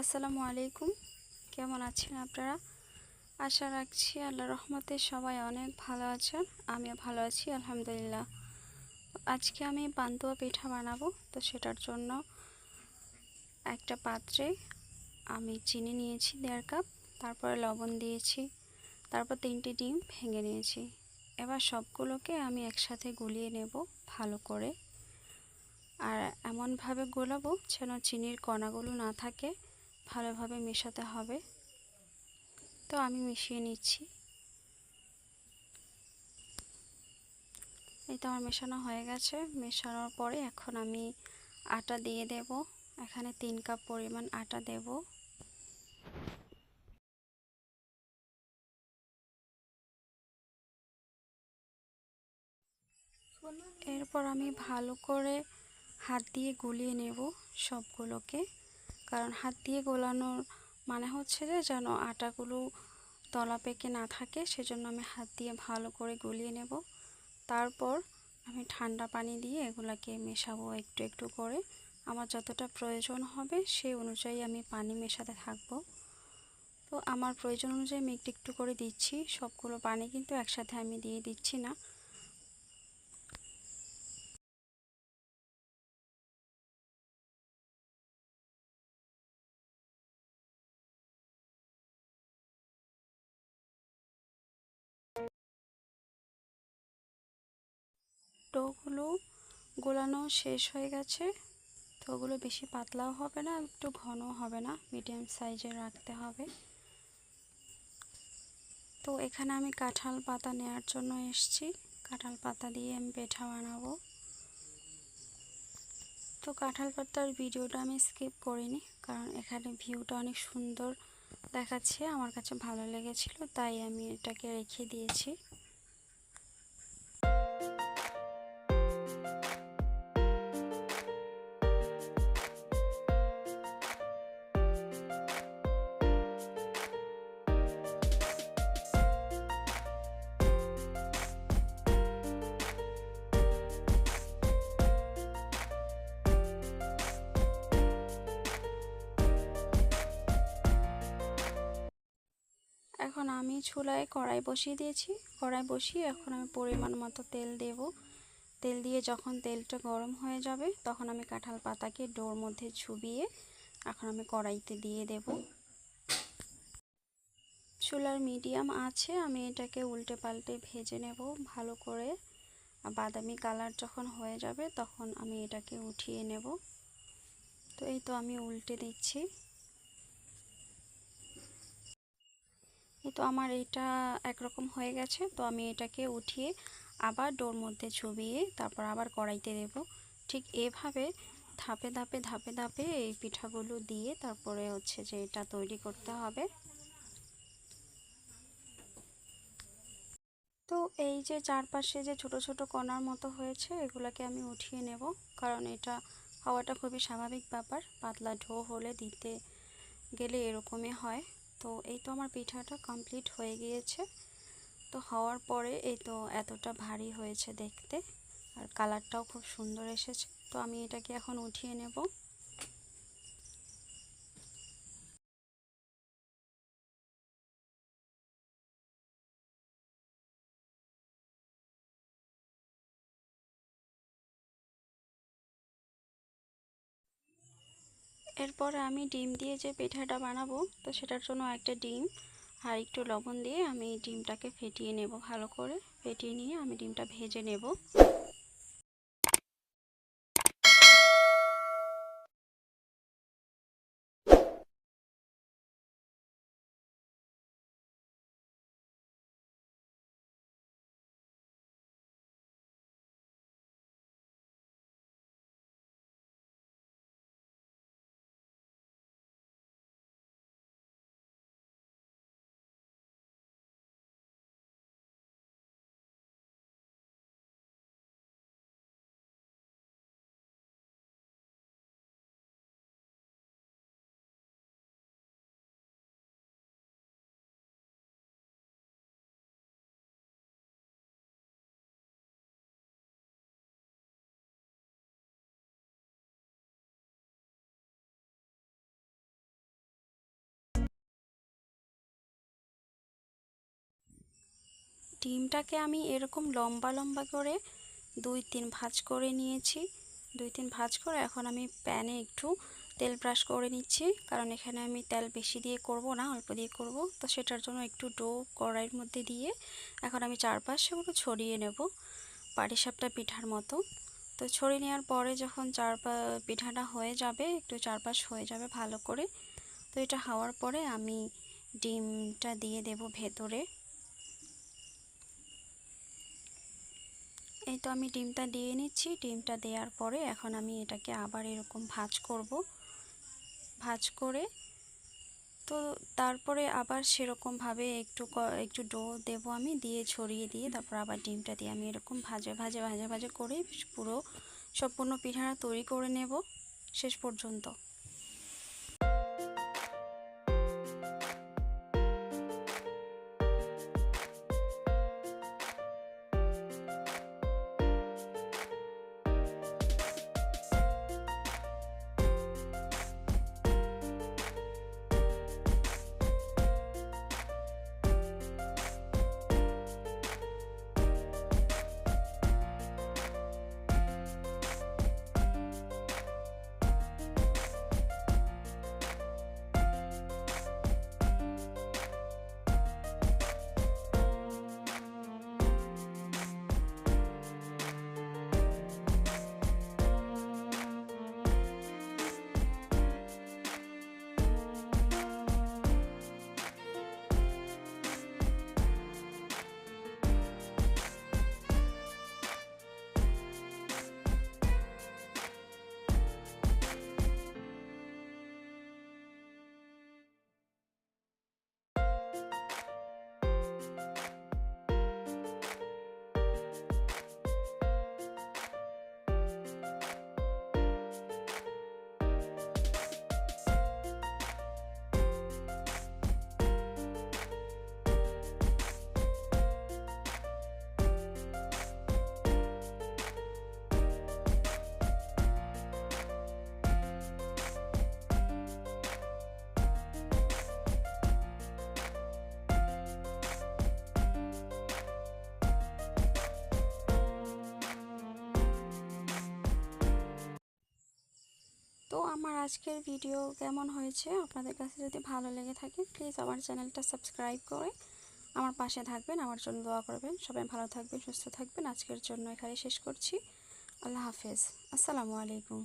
আসসালামু আলাইকুম। কেমন আছেন আপনারা? আশা রাখছি আল্লাহ রহমতে সবাই অনেক ভালো আছেন, আমিও ভালো আছি, আলহামদুলিল্লাহ। আজকে আমি পান্তুয়া পিঠা বানাবো, তো সেটার জন্য একটা পাত্রে আমি চিনি নিয়েছি দেড় কাপ, তারপরে লবণ দিয়েছি, তারপর তিনটি ডিম ভেঙে নিয়েছি। এবার সবগুলোকে আমি একসাথে গুলিয়ে নেব ভালো করে। আর এমনভাবে গোলাবো যেন চিনির কণাগুলো না থাকে। ভালোভাবে মেশাতে হবে। তো আমি মিশিয়ে নিচ্ছি। এই তো আমার মেশানো হয়ে গেছে। মেশানোর পরে এখন আমি আটা দিয়ে দেব। এখানে তিন কাপ পরিমাণ আটা দেব। এরপর আমি ভালো করে হাত দিয়ে গুলিয়ে নেব সবগুলোকে। কারণ হাত দিয়ে গোলানোর মানে হচ্ছে যে যেন আটাগুলো তলা পেকে না থাকে, সেজন্য আমি হাত দিয়ে ভালো করে গুলিয়ে নেব। তারপর আমি ঠান্ডা পানি দিয়ে এগুলাকে মেশাবো একটু একটু করে। আমার যতটা প্রয়োজন হবে সেই অনুযায়ী আমি পানি মেশাতে থাকব। তো আমার প্রয়োজন অনুযায়ী আমি একটু একটু করে দিচ্ছি। সবগুলো পানি কিন্তু একসাথে আমি দিয়ে দিচ্ছি না। ডোগুলো গোলানো শেষ হয়ে গেছে। তো ওগুলো বেশি পাতলাও হবে না, একটু ঘনও হবে না মিডিয়াম সাইজে রাখতে হবে। তো এখানে আমি কাঁঠাল পাতা নেওয়ার জন্য এসছি। কাঁঠাল পাতা দিয়ে আমি পেঠা বানাবো। তো কাঁঠাল পাতার ভিডিওটা আমি স্কিপ করিনি, কারণ এখানে ভিউটা অনেক সুন্দর দেখাচ্ছে, আমার কাছে ভালো লেগেছিল, তাই আমি এটাকে রেখে দিয়েছি। এখন আমি চুলায় কড়াই বসিয়ে দিয়েছি। কড়াই বসিয়ে এখন আমি পরিমাণ মতো তেল দেব। তেল দিয়ে যখন তেলটা গরম হয়ে যাবে, তখন আমি কাঁঠাল পাতাকে ডোর মধ্যে ছুবিয়ে এখন আমি কড়াইতে দিয়ে দেব। চুলার মিডিয়াম আছে, আমি এটাকে উল্টে পাল্টে ভেজে নেব ভালো করে। বাদামি কালার যখন হয়ে যাবে, তখন আমি এটাকে উঠিয়ে নেব। তো এই তো আমি উল্টে দিচ্ছি। তো আমার এটা একরকম হয়ে গেছে। তো আমি এটাকে উঠিয়ে আবার ডোর মধ্যে চুবিয়ে তারপর আবার কড়াইতে দেব। ঠিক এভাবে ধাপে ধাপে ধাপে ধাপে এই পিঠাগুলো দিয়ে তারপরে হচ্ছে যে এটা তৈরি করতে হবে। তো এই যে চারপাশে যে ছোট ছোট কণার মতো হয়েছে, এগুলোকে আমি উঠিয়ে নেব। কারণ এটা হওয়াটা খুবই স্বাভাবিক ব্যাপার। পাতলা ঢো হলে দিতে গেলে এরকমই হয়। তো এই তো আমার পিঠাটা কমপ্লিট হয়ে গিয়েছে। তো হওয়ার পরে এই তো এতটা ভারী হয়েছে দেখতে, আর কালারটাও খুব সুন্দর এসেছে। তো আমি এটাকে এখন উঠিয়ে নেব। এরপরে আমি ডিম দিয়ে যে পিঠাটা বানাবো, তো সেটার জন্য একটা ডিম আর একটু লবণ দিয়ে আমি ডিমটাকে ফেটিয়ে নেব, ভালো করে ফেটিয়ে নিয়ে আমি ডিমটা ভেজে নেব। ডিমটাকে আমি এরকম লম্বা লম্বা করে দুই তিন ভাজ করে নিয়েছি। দুই তিন ভাঁজ করে এখন আমি প্যানে একটু তেল ব্রাশ করে নিচ্ছি। কারণ এখানে আমি তেল বেশি দিয়ে করব না, অল্প দিয়ে করব। তো সেটার জন্য একটু ডো কড়াইয়ের মধ্যে দিয়ে এখন আমি চারপাশ সেগুলো ছড়িয়ে নেব পাটিসাপটা পিঠার মতো। তো ছড়িয়ে নেওয়ার পরে যখন চারপা পিঠাটা হয়ে যাবে, একটু চারপাশ হয়ে যাবে ভালো করে, তো এটা হওয়ার পরে আমি ডিমটা দিয়ে দেব ভেতরে। এই তো আমি ডিমটা দিয়ে নিচ্ছি। ডিমটা দেওয়ার পরে এখন আমি এটাকে আবার এরকম ভাজ করব। ভাজ করে তো তারপরে আবার সেরকমভাবে একটু একটু ডো দেব আমি দিয়ে ছড়িয়ে দিয়ে তারপর আবার ডিমটা দিয়ে আমি এরকম ভাজে ভাজে ভাজে ভাজে করে পুরো সম্পূর্ণ পিঠাটা তৈরি করে নেব শেষ পর্যন্ত। তো আমার আজকের ভিডিও কেমন হয়েছে? আপনাদের কাছে যদি ভালো লেগে থাকে প্লিজ আমার চ্যানেলটা সাবস্ক্রাইব করে আমার পাশে থাকবেন, আমার জন্য দোয়া করবেন। সবাই ভালো থাকবেন, সুস্থ থাকবেন। আজকের জন্য এখানে শেষ করছি। আল্লাহ হাফেজ। আসসালামু আলাইকুম।